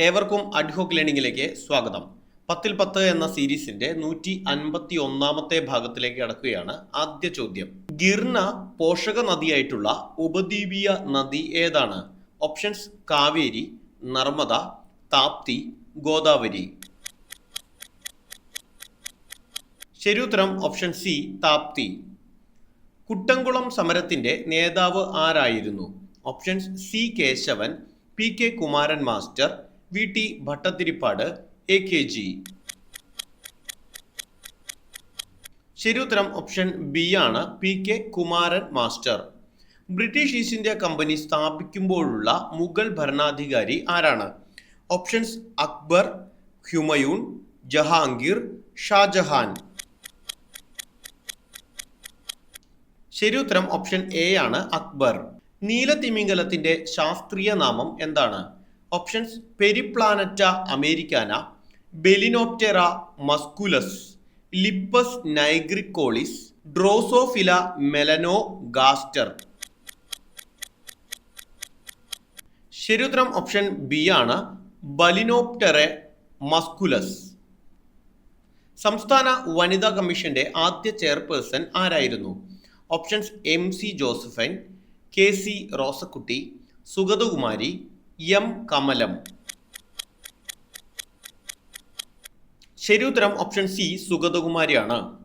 ഏവർക്കും അഡ്ഹോക്ക് ലേണിംഗിലേക്ക് സ്വാഗതം. പത്തിൽ പത്ത് എന്ന സീരീസിന്റെ നൂറ്റി അൻപത്തി ഒന്നാമത്തെ ഭാഗത്തിലേക്ക് കടക്കുകയാണ് ആദ്യ ചോദ്യം. ഗിർന പോഷക നദിയായിട്ടുള്ള ഉപദ്വീപീയ നദി ഏതാണ്? ഓപ്ഷൻസ് കാവേരി നർമ്മദ താപ്തി ഗോദാവരി. ശരി ഉത്തരം ഓപ്ഷൻ സി താപ്തി. കുട്ടംകുളം സമരത്തിന്റെ നേതാവ് ആരായിരുന്നു? Options C Kesavan. P K Kumaran master. V T Bhattathiripad A K G. ശരിയുത്തരം ഓപ്ഷൻ ബി ആണ് P K Kumaran master. British East India company സ്ഥാപിക്കുമ്പോഴുള്ള Mughal ഭരണാധികാരി ആരാണ്? ഓപ്ഷൻസ് അക്ബർ ഹ്യുമയൂൺ ജഹാംഗീർ ഷാജഹാൻ. ശരിയുത്തരം ഓപ്ഷൻ എ ആണ് അക്ബർ. നീലതിമിംഗലത്തിന്റെ ശാസ്ത്രീയ നാമം എന്താണ്? Options Periplaneta americana Balaenoptera musculus Lippes nigricollis Drosophila മെലനോ ഗാസ്റ്റർ ശരിയുത്തരം ഓപ്ഷൻ ബി ആണ് ബലിനോപ്റ്ററെ മസ്കുലസ് സംസ്ഥാന വനിതാ കമ്മീഷന്റെ ആദ്യ ചെയർപേഴ്സൺ ആരായിരുന്നു? Options M C Josephine K C Rosakutty Sugathakumari M Kamalam. ശരിയുത്തരം ഓപ്ഷൻ സി സുഗതകുമാരിയാണ്.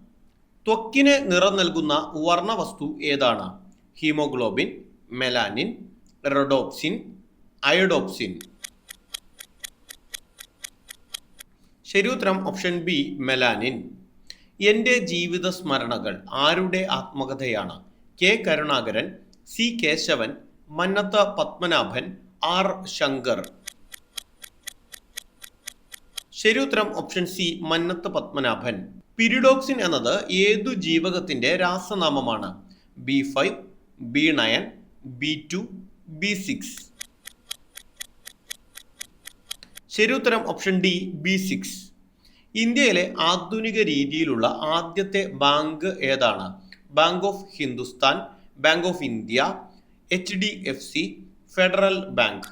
ത്വക്കിന് നിറം നൽകുന്ന വർണവസ്തു ഏതാണ്? ഹീമോഗ്ലോബിൻ മെലാനിൻ റെഡോപ്സിൻ അയഡോപ്സിൻ ശരിയുത്തരം ഓപ്ഷൻ ബി മെലാനിൻ. എന്റെ ജീവിത സ്മരണകൾ ആരുടെ ആത്മകഥയാണ്? K Karunakaran C Kesavan Mannathu Padmanabhan R Shankar. ശരിയുത്തരം option C Mannathu Padmanabhan. Pyridoxine എന്നത് ഏതു ജീവകത്തിന്റെ രാസനാമമാണ്? B five B nine B two B six ശരിയുത്തരം ഓപ്ഷൻ ഡി ബി സിക്സ് ഇന്ത്യയിലെ ആധുനിക രീതിയിലുള്ള ആദ്യത്തെ ബാങ്ക് ഏതാണ്? Bank of Hindustan bank of India H D F C federal bank.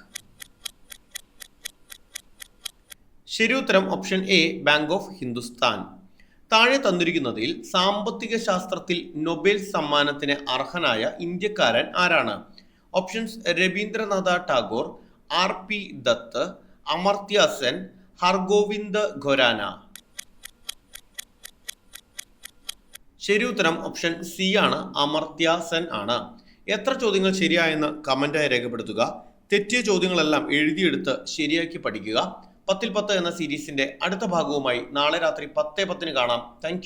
ശരിയുത്തരം option A bank of Hindustan. താഴെ തന്നിരിക്കുന്നതിൽ സാമ്പത്തിക ശാസ്ത്രത്തിൽ നൊബേൽ സമ്മാനത്തിന് അർഹനായ ഇന്ത്യക്കാരൻ ആരാണ്? Options Rabindranath Tagore R P Dutt Amartya Sen Hargovind Khorana. ശരി ഉത്തരം ഓപ്ഷൻ സി ആണ് അമർത്യ സെൻ ആണ്. എത്ര ചോദ്യങ്ങൾ ശരിയായെന്ന് കമന്റായി രേഖപ്പെടുത്തുക. തെറ്റിയ ചോദ്യങ്ങളെല്ലാം എഴുതിയെടുത്ത് ശരിയാക്കി പഠിക്കുക. പത്തിൽ പത്ത് എന്ന സീരീസിന്റെ അടുത്ത ഭാഗവുമായി നാളെ രാത്രി പത്തേ പത്തിന് കാണാം. താങ്ക്